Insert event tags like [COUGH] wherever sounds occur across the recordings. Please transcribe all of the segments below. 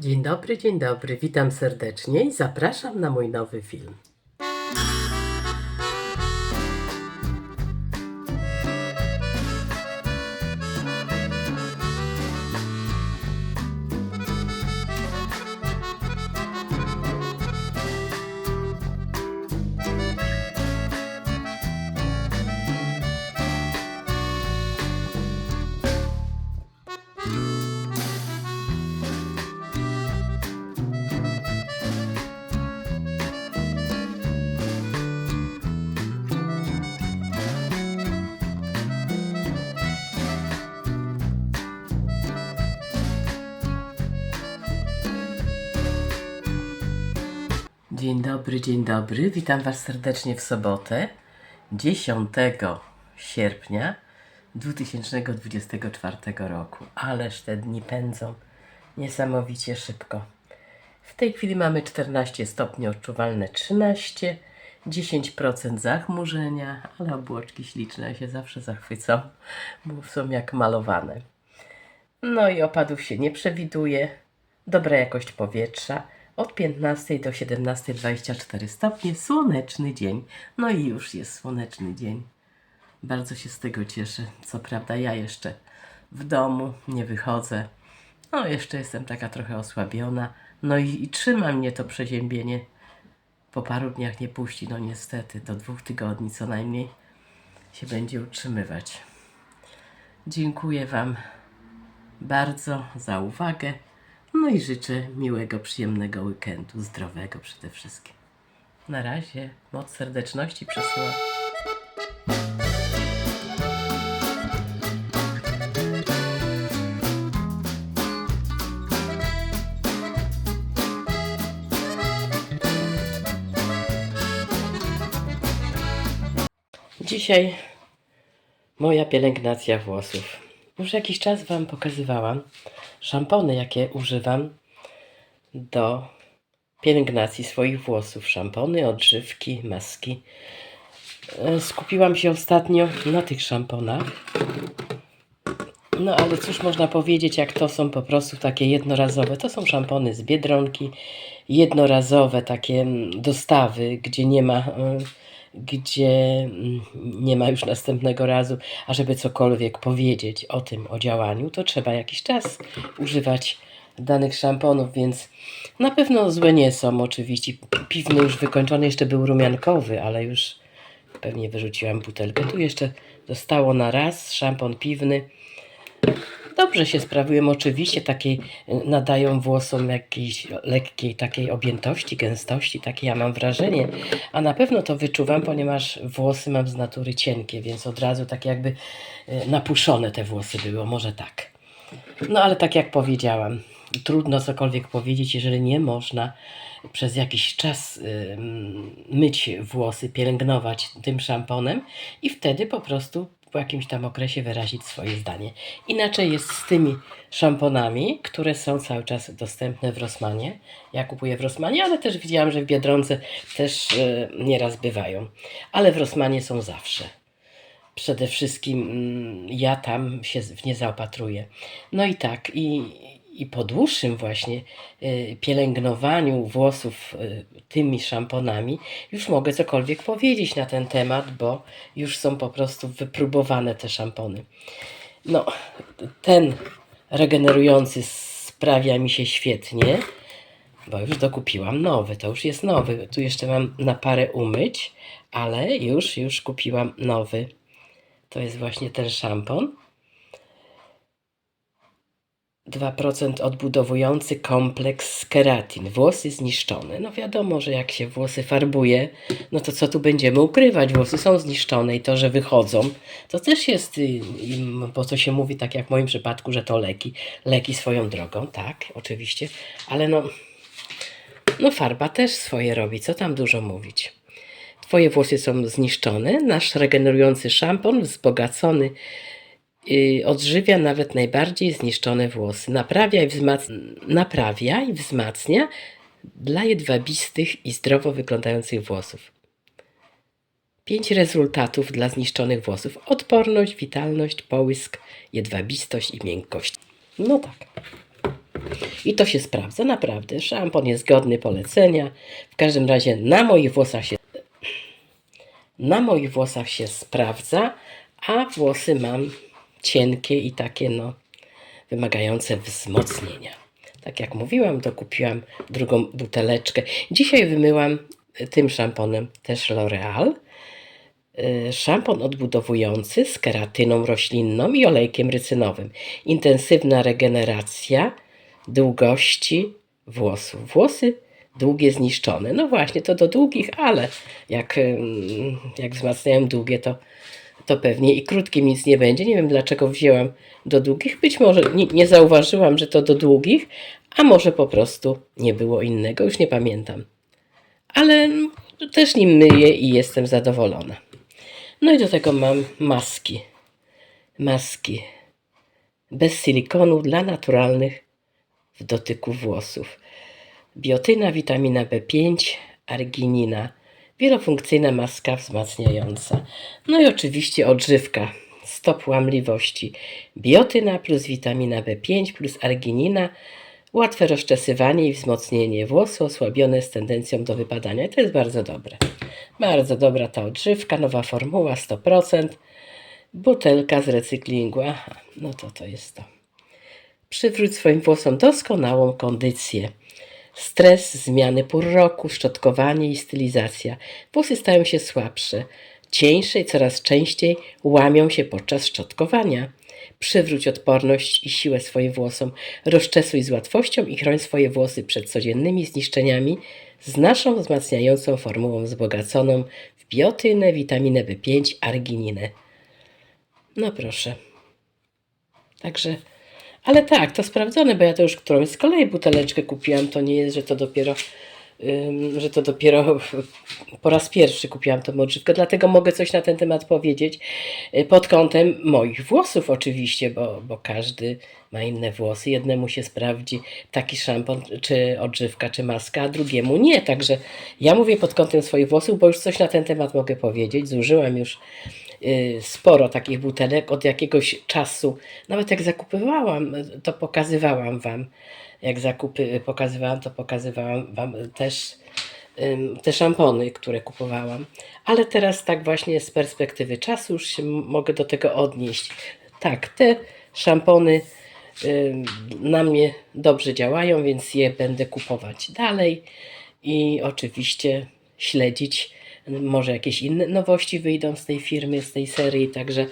Dzień dobry, dzień dobry, witam serdecznie i zapraszam na mój nowy film. Dzień dobry, dzień dobry, witam Was serdecznie w sobotę 10 sierpnia 2024 roku. Ależ te dni pędzą niesamowicie szybko. W tej chwili mamy 14 stopni odczuwalne 13, 10% zachmurzenia, ale obłoczki śliczne się zawsze zachwycą, bo są jak malowane. No i opadów się nie przewiduje. Dobra jakość powietrza. Od 15 do 17,24 stopnie. Słoneczny dzień. No i już jest słoneczny dzień. Bardzo się z tego cieszę. Co prawda ja jeszcze w domu nie wychodzę. No jeszcze jestem taka trochę osłabiona. No i, i trzyma mnie to przeziębienie. Po paru dniach nie puści. No niestety do dwóch tygodni co najmniej się będzie utrzymywać. Dziękuję Wam bardzo za uwagę. No i życzę miłego, przyjemnego weekendu, zdrowego przede wszystkim. Na razie, moc serdeczności przesyłam. Dzisiaj moja pielęgnacja włosów. Już jakiś czas Wam pokazywałam szampony, jakie używam do pielęgnacji swoich włosów. Szampony, odżywki, maski. E, Skupiłam się ostatnio na tych szamponach. No ale cóż można powiedzieć, jak to są po prostu takie jednorazowe. To są szampony z Biedronki, jednorazowe takie mm, dostawy, gdzie nie ma, mm, gdzie mm, nie ma już następnego razu. A żeby cokolwiek powiedzieć o tym, o działaniu, to trzeba jakiś czas używać danych szamponów, więc na pewno złe nie są oczywiście. Piwny już wykończony, jeszcze był rumiankowy, ale już pewnie wyrzuciłam butelkę. Tu jeszcze zostało na raz szampon piwny. Dobrze się sprawują, oczywiście takiej y, nadają włosom jakiejś lekkiej takiej objętości, gęstości, takie ja mam wrażenie, a na pewno to wyczuwam, ponieważ włosy mam z natury cienkie, więc od razu tak jakby y, napuszone te włosy było, może tak. No ale tak jak powiedziałam, trudno cokolwiek powiedzieć, jeżeli nie można przez jakiś czas y, myć włosy, pielęgnować tym szamponem i wtedy po prostu po jakimś tam okresie wyrazić swoje zdanie. Inaczej jest z tymi szamponami, które są cały czas dostępne w Rossmanie. Ja kupuję w Rossmanie, ale też widziałam, że w Biedronce też y, nieraz bywają. Ale w Rossmanie są zawsze przede wszystkim mm, ja tam się w nie zaopatruję. No i tak, i, i po dłuższym właśnie y, pielęgnowaniu włosów y, tymi szamponami już mogę cokolwiek powiedzieć na ten temat, bo już są po prostu wypróbowane te szampony. No, ten regenerujący sprawia mi się świetnie, bo już dokupiłam nowy, to już jest nowy. Tu jeszcze mam na parę umyć, ale już, już kupiłam nowy. To jest właśnie ten szampon. 2% odbudowujący kompleks keratin. Włosy zniszczone. No wiadomo, że jak się włosy farbuje, no to co tu będziemy ukrywać? Włosy są zniszczone i to, że wychodzą, to też jest, y, bo to się mówi tak jak w moim przypadku, że to leki. Leki swoją drogą, tak, oczywiście, ale no, no farba też swoje robi, co tam dużo mówić. Twoje włosy są zniszczone. Nasz regenerujący szampon wzbogacony odżywia nawet najbardziej zniszczone włosy. Naprawia i, wzmacnia, naprawia i wzmacnia dla jedwabistych i zdrowo wyglądających włosów. Pięć rezultatów dla zniszczonych włosów: odporność, witalność, połysk, jedwabistość i miękkość. No tak. I to się sprawdza, naprawdę. Szampon jest godny polecenia. W każdym razie na moich włosach się na moich włosach się sprawdza, a włosy mam cienkie i takie no wymagające wzmocnienia. Tak jak mówiłam, to kupiłam drugą buteleczkę. Dzisiaj wymyłam tym szamponem też L'Oreal. Y, Szampon odbudowujący z keratyną roślinną i olejkiem rycynowym. Intensywna regeneracja długości włosów. Włosy długie zniszczone. No właśnie, to do długich, ale jak, jak wzmacniają długie, to, to pewnie i krótkim nic nie będzie. Nie wiem dlaczego wzięłam do długich. Być może nie, nie zauważyłam, że to do długich, a może po prostu nie było innego, już nie pamiętam. Ale mm, też nim myję i jestem zadowolona. No i do tego mam maski. Maski bez silikonu dla naturalnych w dotyku włosów. Biotyna, witamina B5, arginina, wielofunkcyjna maska wzmacniająca. No i oczywiście odżywka, stop łamliwości. Biotyna plus witamina B5 plus arginina, łatwe rozczesywanie i wzmocnienie włosy osłabione z tendencją do wypadania. To jest bardzo dobre. Bardzo dobra ta odżywka, nowa formuła 100%. Butelka z recyklingu. Aha, no to to jest to. Przywróć swoim włosom doskonałą kondycję. Stres, zmiany pór roku, szczotkowanie i stylizacja. Włosy stają się słabsze, cieńsze i coraz częściej łamią się podczas szczotkowania. Przywróć odporność i siłę swoim włosom. Rozczesuj z łatwością i chroń swoje włosy przed codziennymi zniszczeniami z naszą wzmacniającą formułą wzbogaconą w biotynę, witaminę B5, argininę. No proszę. Także, ale tak, to sprawdzone, bo ja to już którąś z kolei buteleczkę kupiłam. To nie jest, że to dopiero, że to dopiero po raz pierwszy kupiłam tą odżywkę, dlatego mogę coś na ten temat powiedzieć y, pod kątem moich włosów oczywiście, bo, bo każdy ma inne włosy. Jednemu się sprawdzi taki szampon, czy odżywka, czy maska, a drugiemu nie. Także ja mówię pod kątem swoich włosów, bo już coś na ten temat mogę powiedzieć. Zużyłam już sporo takich butelek od jakiegoś czasu. Nawet jak zakupywałam, y, to pokazywałam Wam. Jak zakupy y, pokazywałam, to pokazywałam Wam też te szampony, które kupowałam. Ale teraz tak właśnie z perspektywy czasu już się mogę do tego odnieść. Tak, te szampony na mnie dobrze działają, więc je będę kupować dalej i oczywiście śledzić. Może jakieś inne nowości wyjdą z tej firmy, z tej serii, także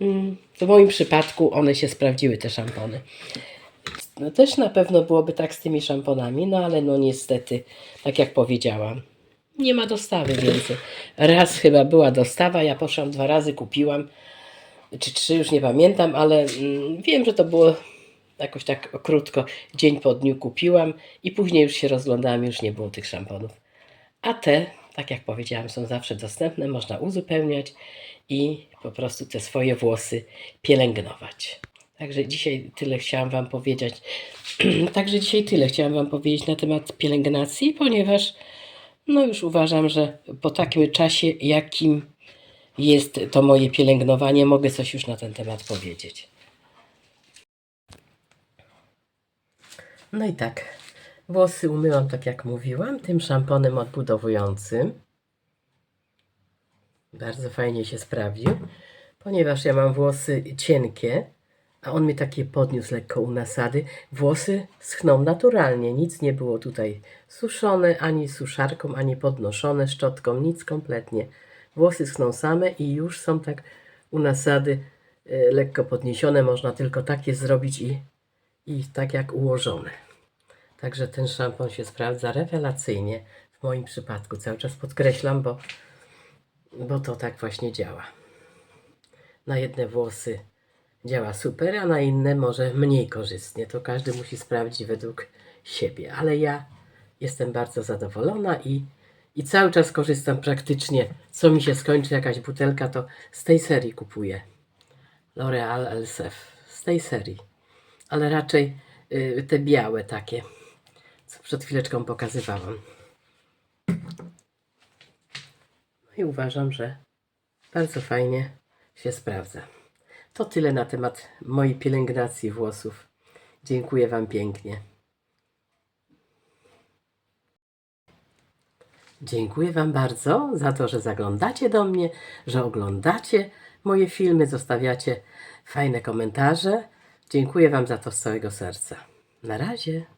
mm, w moim przypadku one się sprawdziły, te szampony. No też na pewno byłoby tak z tymi szamponami, no ale no niestety, tak jak powiedziałam, nie ma dostawy więcej. Raz chyba była dostawa, ja poszłam dwa razy, kupiłam, czy trzy, już nie pamiętam, ale mm, wiem, że to było jakoś tak krótko, dzień po dniu kupiłam i później już się rozglądałam, już nie było tych szamponów. A te, tak jak powiedziałam, są zawsze dostępne, można uzupełniać i po prostu te swoje włosy pielęgnować. Także dzisiaj tyle chciałam Wam powiedzieć. [CLEARS THROAT] Także dzisiaj tyle chciałam Wam powiedzieć na temat pielęgnacji, ponieważ no już uważam, że po takim czasie, jakim jest to moje pielęgnowanie, mogę coś już na ten temat powiedzieć. No i tak, włosy umyłam tak jak mówiłam, tym szamponem odbudowującym. Bardzo fajnie się sprawdził, ponieważ ja mam włosy cienkie, a on mi takie podniósł lekko u nasady. Włosy schną naturalnie, nic nie było tutaj suszone, ani suszarką, ani podnoszone szczotką, nic kompletnie. Włosy schną same i już są tak u nasady e, lekko podniesione. Można tylko takie zrobić i, i tak jak ułożone. Także ten szampon się sprawdza rewelacyjnie w moim przypadku. Cały czas podkreślam, bo, bo to tak właśnie działa. Na jedne włosy działa super, a na inne może mniej korzystnie. To każdy musi sprawdzić według siebie. Ale ja jestem bardzo zadowolona i, i cały czas korzystam praktycznie. Co mi się skończy, jakaś butelka, to z tej serii kupuję. L'Oreal Elsef. Z tej serii. Ale raczej y, te białe takie, co przed chwileczką pokazywałam. No i uważam, że bardzo fajnie się sprawdza. To tyle na temat mojej pielęgnacji włosów Dziękuję Wam pięknie. Dziękuję Wam bardzo za to, że zaglądacie do mnie, że oglądacie moje filmy, zostawiacie fajne komentarze. Dziękuję Wam za to z całego serca. Na razie.